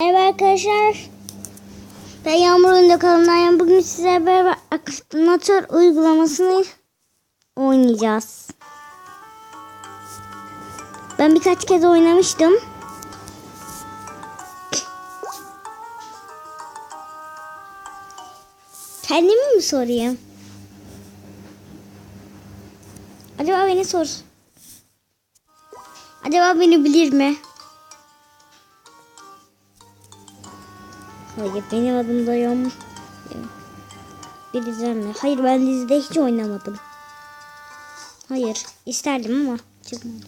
Merhaba arkadaşlar. Ben Yağmur Oyunda kanalındayım. Bugün size beraber akıtmatör uygulamasını oynayacağız. Ben birkaç kez oynamıştım. Kendimi mi sorayım? Acaba beni sor. Acaba beni bilir mi? Hayır benim adım da Yom. Bir mi? Hayır ben dizide hiç oynamadım. Hayır isterdim ama çıkmadı.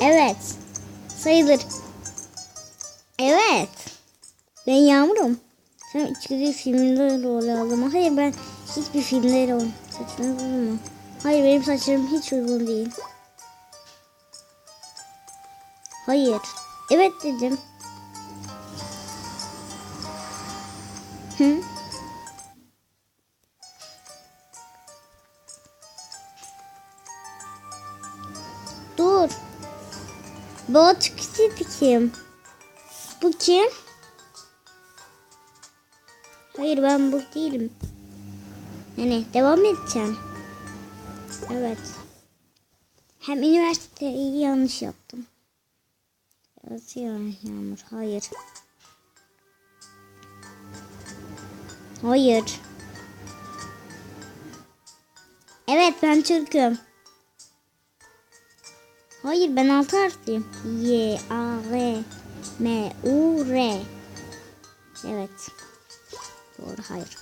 Evet. Sayılır. Evet. Ben Yağmur'um. Sen içgüdü filminde rol aldım. Hayır ben hiçbir filmde rol. Saçını vurma. Hayır benim saçlarım hiç uygun değil. Hayır. Evet dedim. Hı? Dur. Bot kim? Bu kim? Hayır ben bu değilim. Yani devam edeceğim. Evet. Hem üniversiteyi yanlış yaptım. Yazıyor Yağmur. Hayır. Hayır. Evet ben Türk'üm. Hayır ben altı harfliyim. Y, A, R, M, U, R. Evet. Doğru hayır.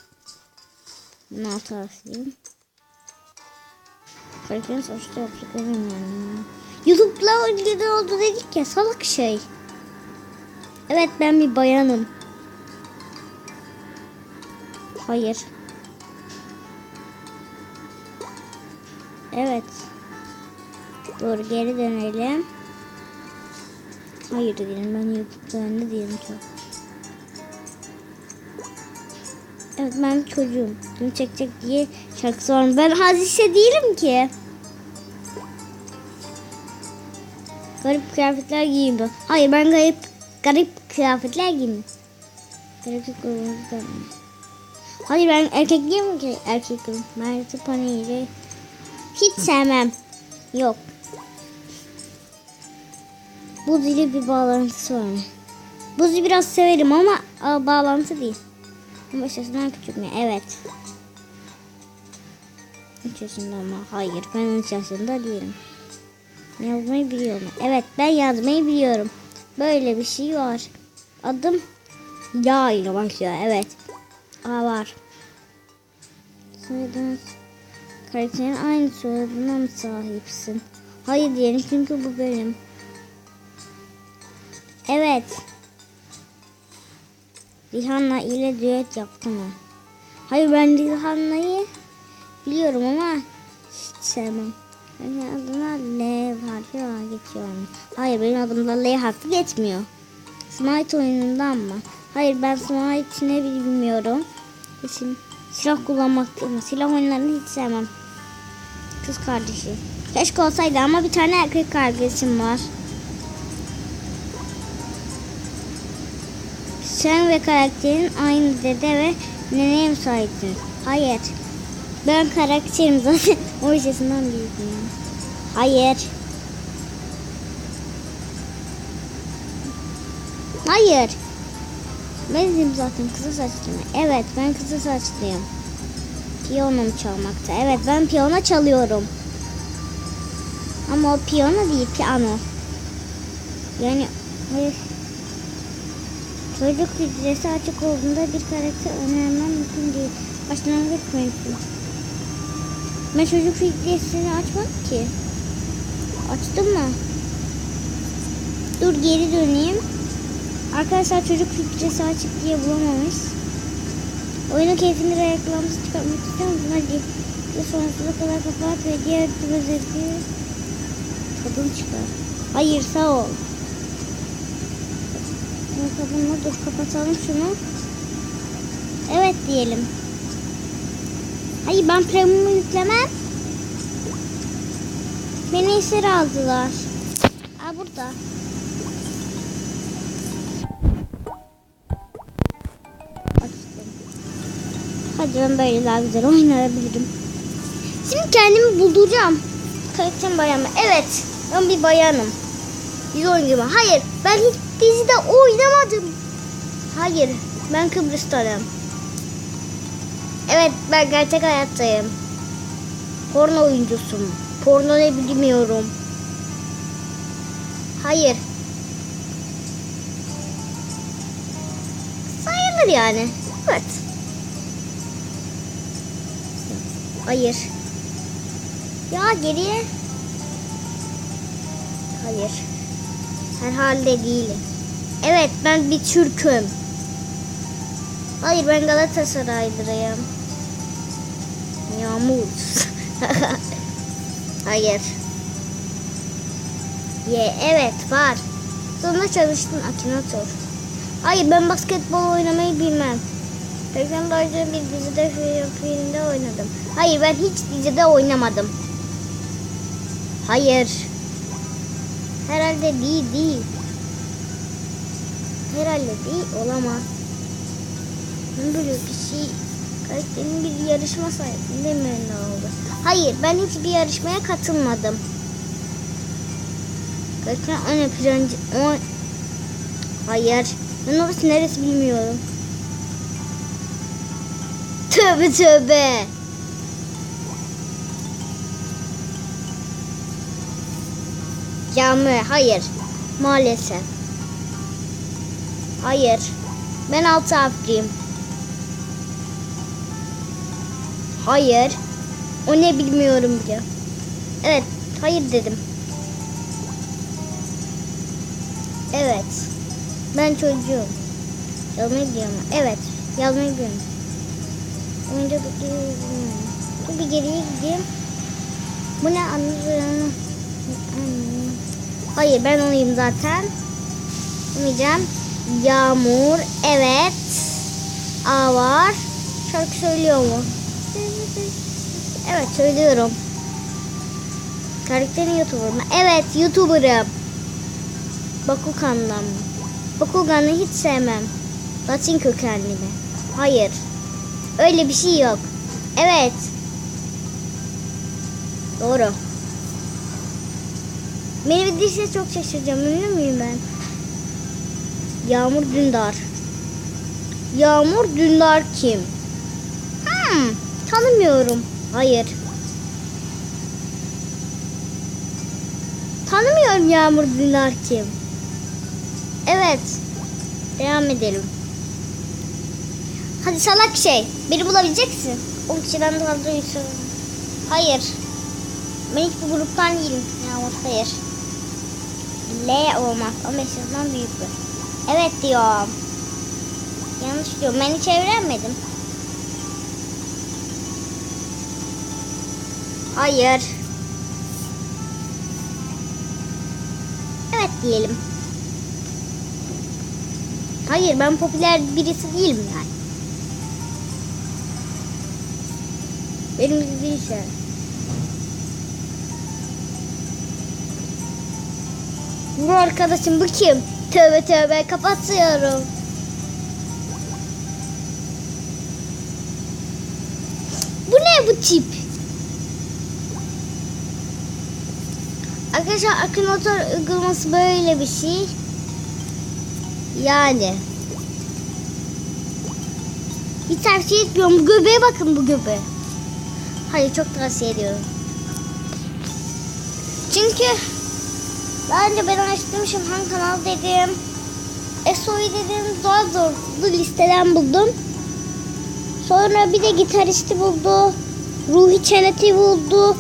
Ben altı harfliyim. Karakterin sonuçta yaptıklarım yani. Youtube'la ilgili oldu dedik ya salak şey. Evet ben bir bayanım. Hayır. Evet. Doğru geri dönelim. Hayır diyelim ben ne diyelim çok. Evet ben çocuğum. Bunu çekecek diye şarkısı var mı? Ben hadise değilim ki. Garip kıyafetler giyeyim. Hayır ben garip garip kıyafetler giyeyim. Garip kıyafetler Hayır ben erkek değilim ki erkekim. Mert'i paneli hiç sevmem. Yok. Bu dili bir bağlantısı var mı? Buzu biraz severim ama a, bağlantı değil. Ama yaşından küçük mü? Evet. 3 yaşında ama hayır ben 3 yaşında değilim. Yazmayı biliyorum. Evet ben yazmayı biliyorum. Böyle bir şey var. Adım Ya ile başlıyor. Evet. Var. Soyadınız karakterin aynı soyadına mı sahipsin? Hayır diyelim çünkü bu benim. Evet. Rihanna ile düet yaptı mı? Hayır ben Rihanna'yı biliyorum ama hiç sevmem. Benim adıma L harfi var geçiyor? Hayır benim adımda L harfi geçmiyor. Smite oyunundan mı? Hayır ben Smite ne bilmiyorum. Kesin silah kullanmak mi? Silah oyunlarını hiç sevmem. Kız kardeşi. Keşke olsaydı ama bir tane erkek kardeşim var. Sen ve karakterin aynı dede ve neneye mi sahipsin? Hayır. Ben karakterim zaten. o yaşasından büyüdüm. Hayır. Hayır. Benim zaten kısa saçlıyım. Evet ben kısa saçlıyım. Piyanom çalmakta. Evet ben piyano çalıyorum. Ama o piyano değil piyano. Yani hayır. Çocuk hücresi açık olduğunda bir karakter önermem mümkün değil. Başlangıç mümkün. Ben çocuk hücresini açmadım ki. Açtım mı? Dur geri döneyim. Arkadaşlar çocuk hücresi açık diye bulamamış. Oyunun keyfini reklamsız çıkartmak istiyor musun? Hadi. Ve sonsuza kadar kapat ve diğer tüm özellikleri tadını çıkar. Hayır sağ ol. Bakalım dur kapatalım şunu. Evet diyelim. Hayır ben premium yüklemem. Beni esir aldılar. Aa burada. Hadi ben böyle daha güzel oynayabilirim. Şimdi kendimi bulduracağım. Karakterim bayan mı? Evet. Ben bir bayanım. Dizi oyuncuyum. Hayır. Ben hiç dizide oynamadım. Hayır. Ben Kıbrıs'tanım. Evet. Ben gerçek hayattayım. Porno oyuncusum. Porno ne bilmiyorum. Hayır. Sayılır yani. Evet. Hayır. Ya geriye. Hayır. Herhalde değilim. Evet ben bir Türk'üm. Hayır ben Galatasaraylıyım. Yağmur. Hayır. Ye evet var. Sonra çalıştın Akinator. Hayır ben basketbol oynamayı bilmem. Daha önce bir dizide fi- filmde oynadım. Hayır ben hiç dizide oynamadım. Hayır. Herhalde değil değil. Herhalde değil olamaz. Böyle bir şey karakterin bir yarışma sayesinde mi oldu? Hayır ben hiçbir yarışmaya katılmadım. Karakter öne plancı... O... Hayır. Ben orası neresi bilmiyorum. Tövbe tövbe. Cami hayır. Maalesef. Hayır. Ben altı harfliyim. Hayır. O ne bilmiyorum bile. Evet. Hayır dedim. Evet. Ben çocuğum. Yazmayı biliyorum. Evet. Yazmayı biliyorum. Önce bir, bir geriye gideyim. Bu ne anlıyorum. Hayır ben olayım zaten. Demeyeceğim. Yağmur. Evet. A var. Şarkı söylüyor mu? Evet söylüyorum. Karakterin YouTuber? Evet YouTuber'ım. Bakugan'dan? Bakugan'ı hiç sevmem. Latin kökenli mi? Hayır. Öyle bir şey yok. Evet. Doğru. Beni bir dişle çok şaşıracağım. Ünlü müyüm ben? Yağmur Dündar. Yağmur Dündar kim? Hmm, tanımıyorum. Hayır. Tanımıyorum Yağmur Dündar kim? Evet. Devam edelim. Hadi salak şey. Beni bulabileceksin. O kişiden fazla yürüyorum. Hayır. Ben hiç bu gruptan değilim. Yağmur hayır. L olmaz. 15 yaşından büyük mü? Evet diyorum. Yanlış diyorum. Ben hiç evlenmedim. Hayır. Evet diyelim. Hayır ben popüler birisi değilim yani. Benim gibi değilse. Bu arkadaşım bu kim? Tövbe tövbe kapatıyorum. Bu ne bu tip? Arkadaşlar Akinator uygulaması böyle bir şey. Yani. Hiç tavsiye etmiyorum. Bu göbeğe bakın bu göbeğe. Hayır çok tavsiye ediyorum. Çünkü daha önce ben araştırmışım hangi kanal dedim. Eso'yu dedim zor zorlu listeden buldum. Sonra bir de gitaristi buldu. Ruhi Çenet'i buldu.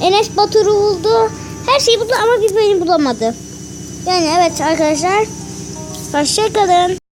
Enes Batur'u buldu. Her şeyi buldu ama bir beni bulamadı. Yani evet arkadaşlar. Hoşçakalın.